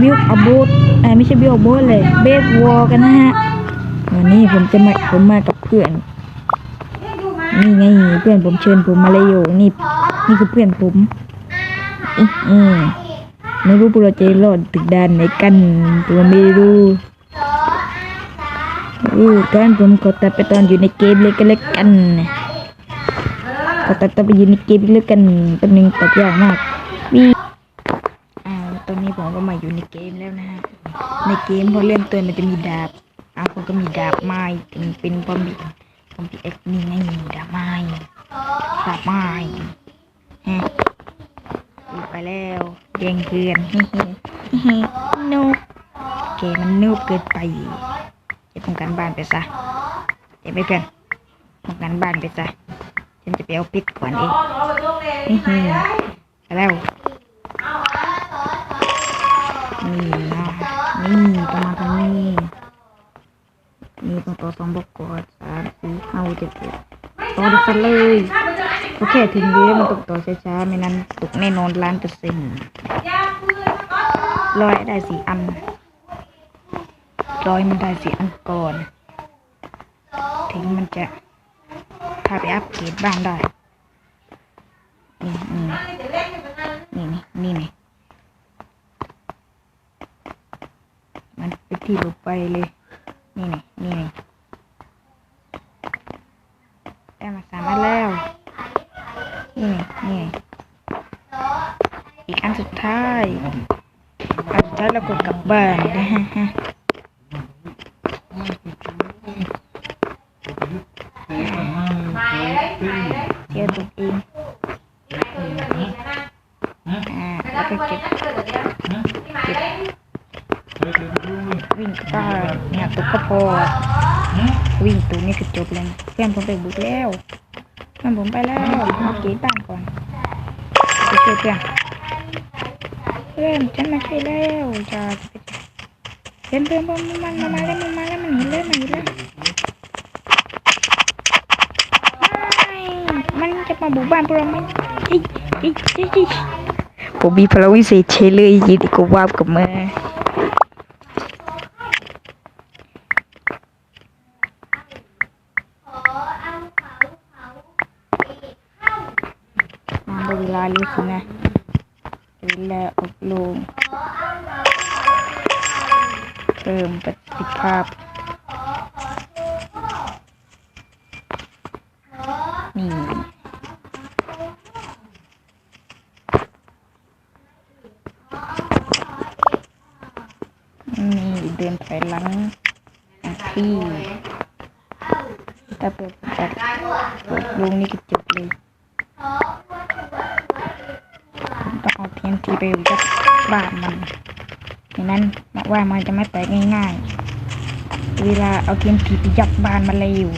บิวอบูดเอ้ยไม่ใช่บิวอบูดเลย เบสวอลกันนะฮะวันนี้ผมจะมาผมมากับเพื่อน นี่ไงเพื่อนผมเชิญผมมาเลยอยู่นี่ นี่คือเพื่อนผมอือไม่รู้พวกเราจะรอดตึกดานไหนกันตัวไม่รู้อู้ตอนผมขอตัดไปตอนอยู่ในเกมเลยก็แล้วกันขอตัดตอนไปอยู่ในเกมเลยกันแป๊บนึงตัดยากมากวี ตอนนี้ผมก็มาอยู่ในเกมแล้วนะฮะ ในเกมพอเริ่มต้นมันจะมีดาบอ้าวผมก็มีดาบไม้เป็นเป็นปอมบิปอมบิเอ็กนี่ไงดาบไม้ดาบไม้ฮะอุ๊ยไปแล้วแย่งเพื่อนนุกเกมมันนุกเกินไปจะทำการบ้านไปซะเดี๋ยวไปเพื่อนทำการบ้านไปซะฉันจะไปเอาปิดก่อนเองนี่ไปแล้ว นี่นะนี่ต้องมาทางนี้นี่ต้องต่อสองบล็อกก่อนสามสี่ห้าหกเจ็ดแปดต่อได้ซะเลยโอเคถึงนี้มันต้องต่อช้าๆไม่นั้นตกแน่นอนล้านเปอร์เซ็นต์ร้อยได้สี่อันร้อยมันได้สี่อันก่อนถึงมันจะพาไปอัพเกรดบ้านได้นี่นี่นี่นี่นี่ ทีลงไปเลย นี่นี่นี่ไงได้มาสามอันแล้ว นี่นี่อีกอันสุดท้าย อันท้ายเราก็กลับบ้านนะฮะฮะเที่ยวตัวเองอ่าแล้วก็เก็บเก็บวิ่งกลับบ้านเนี่ยตัวข้าวโพด วิ่งตัวนี้คือจบเลยเพื่อนผมไปบุกแล้วเพื่อนผมไปแล้วเมาเก็บบ้านก่อนเคเพื่อนเพื่อนฉันมาช่วยแล้วจะเพื่อนเพื่อนมันมันมาแล้วมันมาแล้วมันหนีแล้วมันหนีแล้วไม่มันจะมาบุกบ้านพวกเราไหมผมมีพลังวิเศษเชเลยยินดีกับวากับมามา ลาเรียกสินะเวลอบรมเพิ่มประสิทธิภาพ นี่ นี่เดินถอยหลังที่ถ้าเปิดจัดเปิดลงนี่ก็จบเลย เอาเทียนทีไปยัดบานมันอย่างนั้นมาว่ามันจะไม่แตกง่ายๆ เวลาเอาเทียนทีไปยัดบานมันเลยอยู่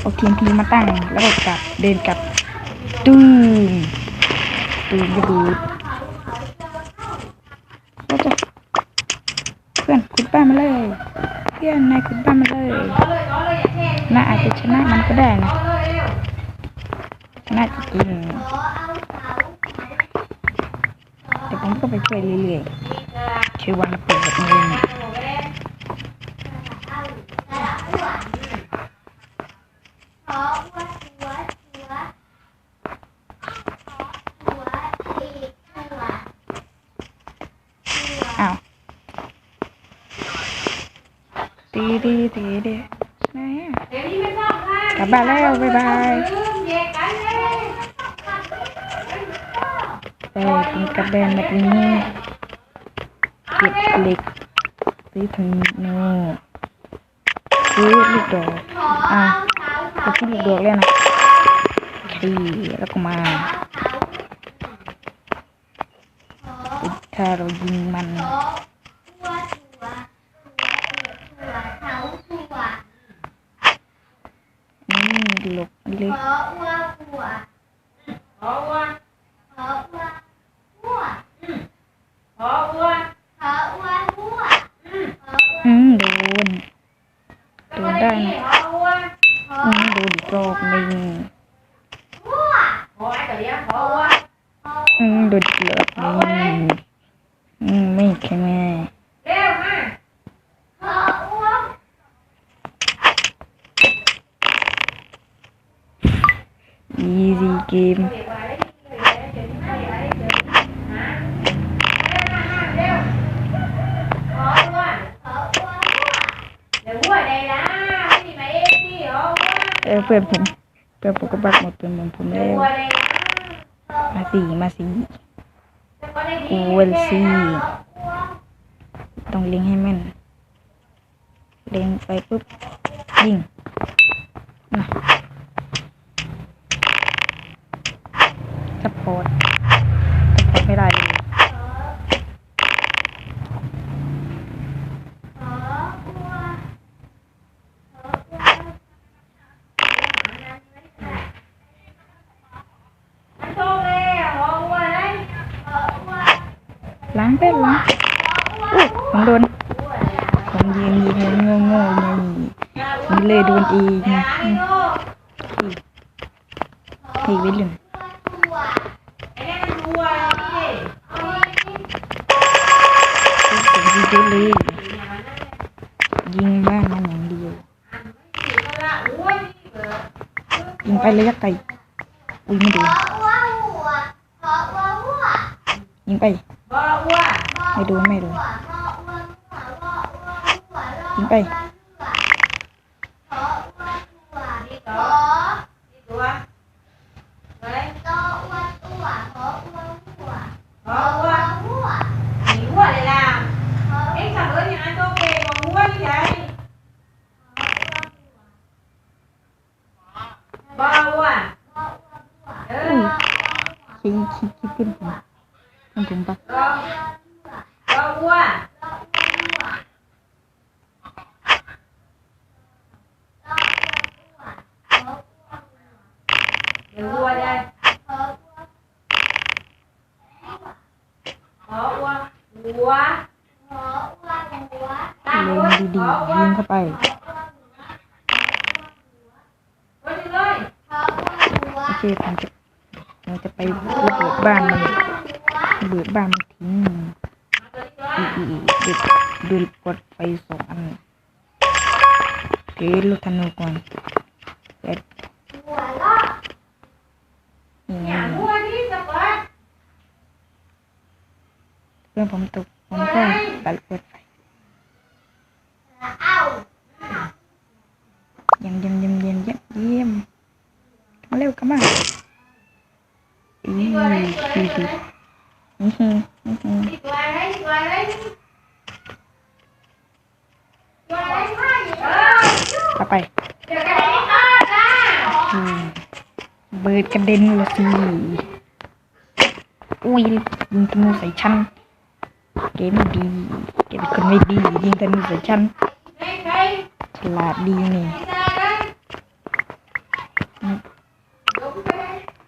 เอาเทียนทีมาตั้งแล้วก็กลับเดินกลับตื้มตื้มกระดูดแล้วจะเพื่อนขุดบ้านมาเลย เพื่อนนายขุดบ้านมาเลยน่าอาจจะชนะมันก็ได้นะน่าจะกิน ผมก็ไปช่วยเรื่อยๆช่วยวันละเปิดแบบนี้อ้าวตีดีตีดีไหนอะกลับบ้านแล้ว บ๊ายบาย ไปกินกับแบนแบบนี้เก็บเหล็กซื้อถึงน่ซื้อลูกดอกอะไปซื้อลูกดอกแล้วนะขี่แล้วก็มาถ้าเรายิงมันนี่หลบมันเลย ขออ้วนขออ้วนอ้วนอืมโดนโดนได้นะขออ้วนอืมโดนอีกอบหนึ่งอ้วนขอไอ้กระเลี้ยงขออ้วนอืมโดนเกือบนึ่อืมไม่ใช่แม่เร็วมาขออ้วนอีซีเกม เพื่อนผมเพื่อนผมก็บักหมดเป็นเหมือนผมแล้วมาสีมาสีกูเวลซีต้องเลี้ยงให้แม่นเลี้ยงไปปุ๊บยิงนะสปอร์ตสปอร์ตไม่ได้เลย ล้างเป็ดล้างอุ๊ยผมโดนผมยืนยิงโง่โง่ๆอย่างนี้มันเลยโดนองเฮ้ยวิลเลนผมยิงเลยยิงบ้านมันอย่างเดียวยิงไประยยักไกลอุ้ยไม่ดนยิงไป ไม่โดนไม่โดนยิงไปขี้ขี้ขี้ขึ้นผ มขึ้นผมปะเลงดีๆยิงเข้าไปโอเคผมจะผมจะไประเบิดบ้านมัน เบิดบ้านมันทิ้งอีอีอีเด็ดดูกดไฟสองอันเกลูกธนูก่อนเอ็ดนี่เพื่อนผมตกผมก็ตัดเปิดไฟยี่ยมเยี่ยมเยี่ยมเยี่ยมมาเร็วกันมาอีดีดี เข้าไปอืมเบิดกระเด็นละสิอุ้ยยิงธนูใส่ฉันเกมไม่ดีเกมเป็นคนไม่ดียิงธนูใส่ฉันฉลาดดีนี่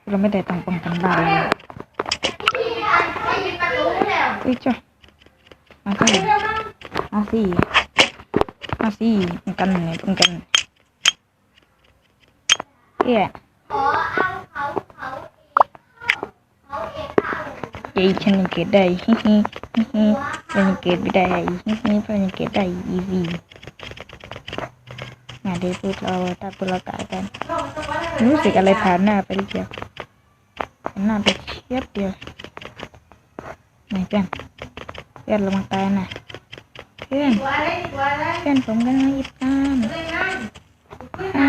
เราไม่ได้ต้องป้องกันบ้านเลย อุ้ยจ้ะมาสิมาสิมาสิป้องกันไงป้องกันเอ๊ะเย้ฉันยังเกิดได้ฮิฮิฮิฮิฉันยังเกิดไม่ได้ฮิฮิฉันยังเกิดได้อีวีงานเดี๋ยวพวกเราถ้าพวกเราตายกันรู้สึกอะไรผ่านหน้าไปเดียวผ่าหน้าไปเชียบเดียว ไหนเพื่อนเพื่อนระวังตายนะเพื่อนเพื่อนผมกำลังหยิบตามไอ้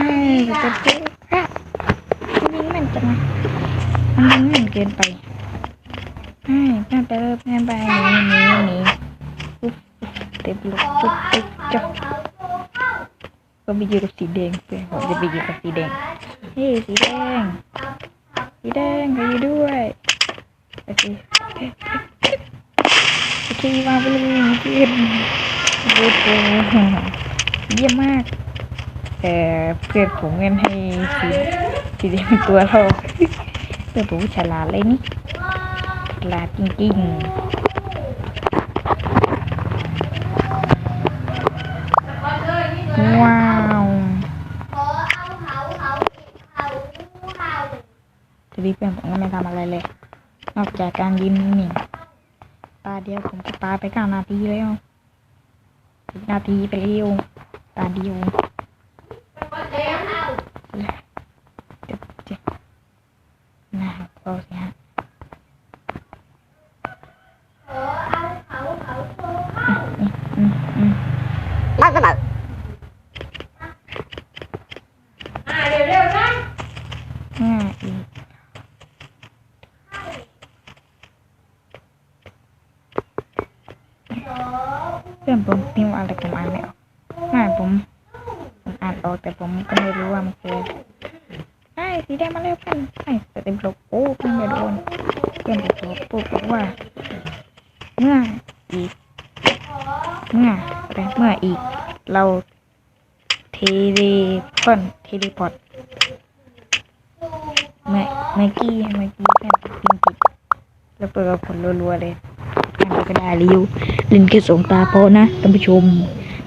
จะเจ๊อะมันยิงมันจังนะมันยิงมันเกินไปไอ้เพื่อนไปเลยเพื่อนไปหนีหนีหนีปุ๊บปุ๊บเต็มลูกปุ๊บปุ๊บจ๊อกก็ไปยู่กับสีแดงเพื่อนผมจะไปยู่กับสีแดงเฮ้สีแดงสีแดงไปอยู่ด้วยโอเค โอเคมาไปเลยเพื่อนโอ้โหเยี่ยมมาก แต่เพื่อนผมเงินให้สีสีแดงเป็นตัวเราเพื่อนผมฉลาดเลยนี่ฉลาดจริงๆว้าวทีนี้เพื่อนผมก็ไม่ทำอะไรเลย นอกจากการยืนนิ่ง เดียวผมจะตายไปเก้านาทีแล้วสิบนาทีไปเร็วตาเดียวเจ็บเจ็บน่าพอสิฮะอืมอืม ลักษณะ อ่าเร็วๆ พื่ อนผมพิมพ์อะไรผมอ่านไม่ออกไม่ผมผมอ่านออกแต่ผมก็ไม่รู้ว่ามันคือไอ้สีแดงมาแล้วกันไอ้สเต็มโลโอ้เพื่อนไม่โดนเพื่อนผมบอกปุ๊บบอกว่า เมื่ออีก เมื่ออะไรเมื่ออีก เราเทเลพอนเทเลพอร์ตเมื่อเมื่อกี้เมื่อกี้เพื่อนพิมพ์ผิดแล้วเปิดกับผลรัวๆเลย ก็ได้เริวเล่นแค่สองตาพอนะท่านผู้ชม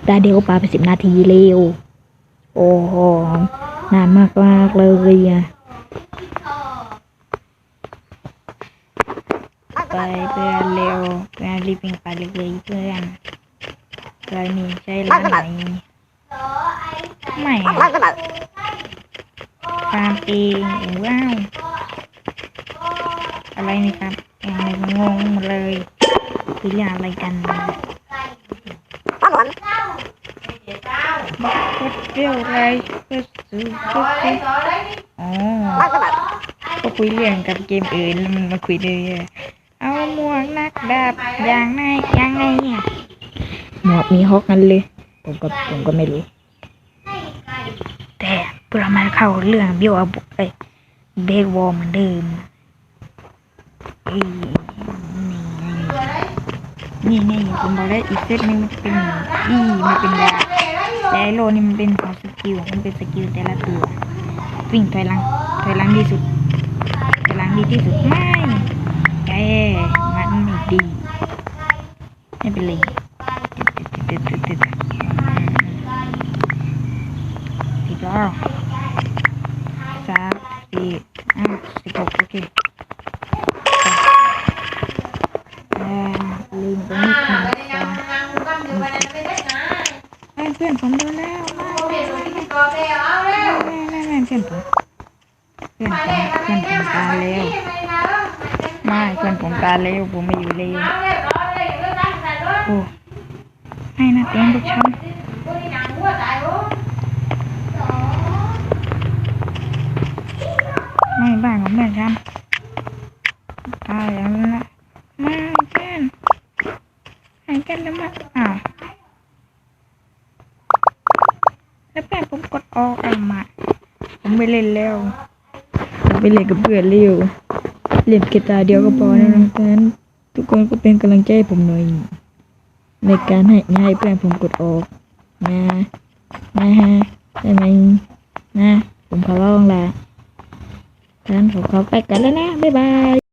ตาเดียวก็ปาไปสิบนาทีเร็ว โอ้โหนานมากมากเลยอะไปเพื่อนเร็วเพื่อนรีบวิ่งไปเลยเพื่อนเรานี่ใช่ร้านไหนไม่อะฟาร์มเองว้าวอะไรนี่ครับยังงงเลย คือเรื่องอะไรกันบักเก็ตเรียวอะไรเพื่อซื้อเพื่อซื้ออ๋อก็คุยเรื่องกับเกมอื่นแล้วมันมาคุยเลยอะเอาหมวกนักดาบอย่างไงยังไงเนี่ยหมวกมีฮอกกันเลย ผมก็ผมก็ไม่รู้ แต่เพื่อมาเข้าเรื่องเบี้ยวอาบุเอ้ยเบสวอลเหมือนเดิม นี่นี่ผมบอกได้อีกเซตนึงมันจะเป็นอีมันเป็นดาบแต่ไอโลนี่มันเป็นของสกิลมันเป็นสกิลแต่ละตัววิ่งถอยหลังถอยหลังดีสุดถอยหลังดีที่สุดไม่แกมันไม่ดีไม่เป็นไร เพื่อนผมตายแล้วไม่เพื่อนผมตายแล้วผมไม่อยู่แล้วโอ้ให้นะเตียงลูกฉันไม่บ้านของแม่ฉันตายแล้วนะมาเพื่อนหายกันแล้วมาอ้าวแล้วแป้งผมกดออกอะมาผมไม่เล่นแล้ว ไปเล่นกับเพื่อนเร็วเล่นเกตาเดียวก็พอนะน้องแทนทุกคนก็เป็นกำลังใจให้ผมหน่อยในการให้ไม่ให้แป้งผมกดออกนะนะฮะได้ไหมนะ ผมขอร้องละท่านผมขอไปกันแล้วนะ บ๊ายบาย